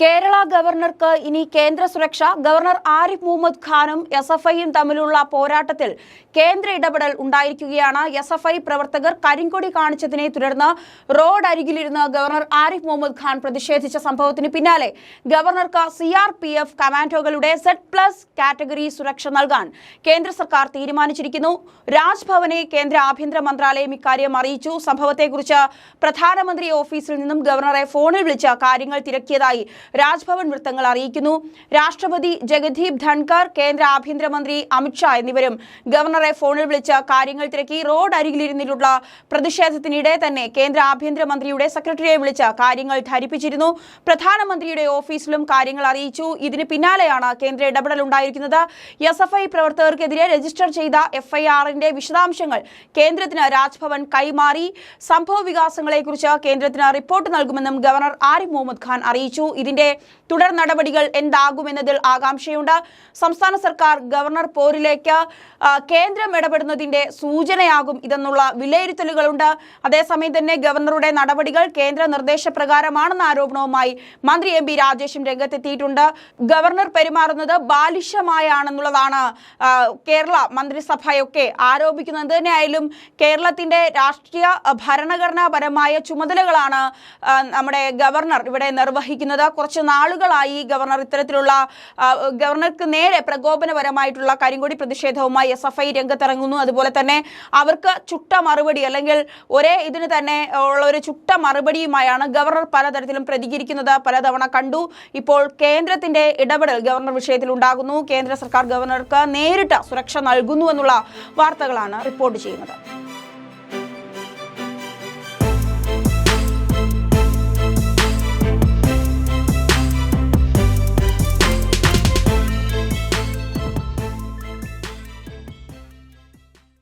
കേരള ഗവർണർക്ക് ഇനി കേന്ദ്ര സുരക്ഷ. ഗവർണർ ആരിഫ് മുഹമ്മദ് ഖാനും എസ് എഫ് ഐയും തമ്മിലുള്ള പോരാട്ടത്തിൽ കേന്ദ്ര ഇടപെടൽ ഉണ്ടായിരിക്കുകയാണ്. എസ് എഫ് ഐ പ്രവർത്തകർ കരിങ്കൊടി കാണിച്ചതിനെ തുടർന്ന് റോഡ് അരികിലിരുന്ന് ഗവർണർ ആരിഫ് മുഹമ്മദ് ഖാൻ പ്രതിഷേധിച്ച സംഭവത്തിന് പിന്നാലെ ഗവർണർക്ക് സി ആർ പി എഫ് കമാൻഡോകളുടെ സെറ്റ് പ്ലസ് കാറ്റഗറി സുരക്ഷ നൽകാൻ കേന്ദ്ര സർക്കാർ തീരുമാനിച്ചിരിക്കുന്നു. രാജ്ഭവനെ കേന്ദ്ര ആഭ്യന്തര മന്ത്രാലയം ഇക്കാര്യം അറിയിച്ചു. സംഭവത്തെക്കുറിച്ച് പ്രധാനമന്ത്രി ഓഫീസിൽ നിന്നും ഗവർണറെ ഫോണിൽ വിളിച്ച് കാര്യങ്ങൾ തിരക്കിയതായി രാജ്ഭവൻ വൃത്തങ്ങൾ അറിയിക്കുന്നു. രാഷ്ട്രപതി ജഗദീപ് ധൻകർ കേന്ദ്ര ആഭ്യന്തരമന്ത്രി അമിത്ഷാ എന്നിവരും ഗവർണറെ ഫോണിൽ വിളിച്ച് കാര്യങ്ങൾ തിരക്കി റോഡ് അരികിലിരുന്നിട്ടുള്ള പ്രതിഷേധത്തിനിടെ തന്നെ കേന്ദ്ര ആഭ്യന്തരമന്ത്രിയുടെ സെക്രട്ടറിയെ വിളിച്ച് കാര്യങ്ങൾ ധരിപ്പിച്ചിരുന്നു. പ്രധാനമന്ത്രിയുടെ ഓഫീസിലും കാര്യങ്ങൾ അറിയിച്ചു. ഇതിന് പിന്നാലെയാണ് കേന്ദ്ര ഇടപെടൽ ഉണ്ടായിരിക്കുന്നത്. എസ് എഫ് ഐ പ്രവർത്തകർക്കെതിരെ രജിസ്റ്റർ ചെയ്ത എഫ്ഐആറിന്റെ വിശദാംശങ്ങൾ കേന്ദ്രത്തിന് രാജ്ഭവൻ കൈമാറി. സംഭവ വികാസങ്ങളെക്കുറിച്ച് കേന്ദ്രത്തിന് റിപ്പോർട്ട് നൽകുമെന്നും ഗവർണർ ആരിഫ് മുഹമ്മദ് ഖാൻ അറിയിച്ചു. ഇതിന്റെ തുടർ നടപടികൾ എന്താകുമെന്നതിൽ ആകാംക്ഷയുണ്ട്. സംസ്ഥാന സർക്കാർ ഗവർണർ പോരിലേക്ക് കേന്ദ്രം ഇടപെടുന്നതിന്റെ സൂചനയാകും ഇതെന്നുള്ള വിലയിരുത്തലുകളുണ്ട്. അതേസമയം തന്നെ ഗവർണറുടെ നടപടികൾ കേന്ദ്ര നിർദ്ദേശപ്രകാരമാണെന്ന ആരോപണവുമായി മന്ത്രി എം രാജേഷും രംഗത്തെത്തിയിട്ടുണ്ട്. ഗവർണർ പെരുമാറുന്നത് ബാലിഷ്യമായാണെന്നുള്ളതാണ് കേരള മന്ത്രിസഭയൊക്കെ ആരോപിക്കുന്നത് തന്നെയായാലും കേരളത്തിന്റെ രാഷ്ട്രീയ ഭരണഘടനാപരമായ ചുമതലകളാണ് നമ്മുടെ ഗവർണർ ഇവിടെ നിർവഹിക്കുന്നത്. കുറച്ച് നാളുകളായി ഗവർണർ ഇത്തരത്തിലുള്ള ഗവർണർക്ക് നേരെ പ്രകോപനപരമായിട്ടുള്ള കരിങ്കൊടി പ്രതിഷേധവുമായി എസ് എഫ് ഐ രംഗത്തിറങ്ങുന്നു. അതുപോലെ തന്നെ അവർക്ക് ചുട്ട മറുപടി അല്ലെങ്കിൽ ഒരേ ഇതിന് തന്നെ ഉള്ള ഒരു ചുട്ട മറുപടിയുമായാണ് ഗവർണർ പലതരത്തിലും പ്രതികരിക്കുന്നത്. പലതവണ കണ്ടു. ഇപ്പോൾ കേന്ദ്രത്തിന്റെ ഇടപെടൽ ഗവർണർ വിഷയത്തിൽ ഉണ്ടാകുന്നു. കേന്ദ്ര സർക്കാർ ഗവർണർക്ക് നേരിട്ട് സുരക്ഷ നൽകുന്നു എന്നുള്ള വാർത്തകളാണ് റിപ്പോർട്ട് ചെയ്യുന്നത്.